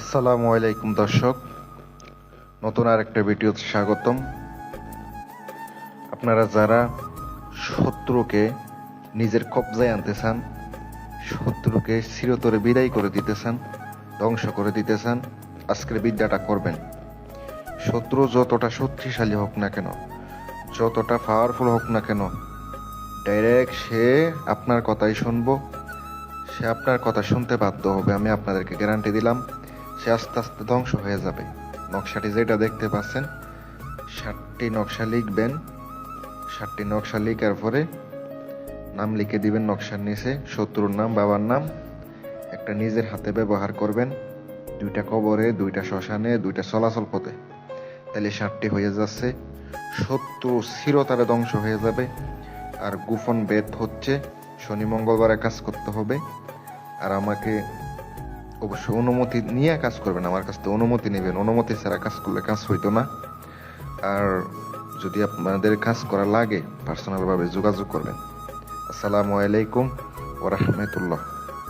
আসসালামু আলাইকুম দর্শক। নতুন আর একটা ভিডিওতে স্বাগতম। আপনারা যারা শত্রুকে নিজের কবজায় আনতে চান, শত্রুকে চিরতরে বিদায় করে দিতে চান, ধ্বংস করে দিতে চান, আজকের বিদ্যাটা করবেন। শত্রু যতটা শক্তিশালী হোক না কেন, যতটা পাওয়ারফুল হোক না কেন ডাইরেক্ট সে আপনার কথাই শুনব, সে আপনার কথা শুনতে বাধ্য হবে, আমি আপনাদেরকে গ্যারান্টি দিলাম। সে আস্তে আস্তে ধ্বংস হয়ে যাবে। নকশাটি যেটা দেখতে পাচ্ছেন, ষাটটি নকশা লিখবেন। ষাটটি নকশা লিখার পরে নাম লিখে দিবেন নকশার নিচে, শত্রুর নাম, বাবার নাম। একটা নিজের হাতে ব্যবহার করবেন, দুইটা কবরে, দুইটা শ্মশানে, দুইটা চলাচল পথে। তাহলে ষাটটি হয়ে যাচ্ছে। শত্রু চিরতারে ধ্বংস হয়ে যাবে। আর গোপন বেদ হচ্ছে, শনি মঙ্গলবারে কাজ করতে হবে। আর আমাকে অবশ্য অনুমতি নিয়ে কাজ করবেন, আমার কাছ থেকে অনুমতি নেবেন। অনুমতি ছাড়া কাজ করলে কাজ হইতো না। আর যদি আপনাদের কাজ করা লাগে পার্সোনালভাবে যোগাযোগ করবেন। আসসালামু আলাইকুম ওরহমতুল্লাহ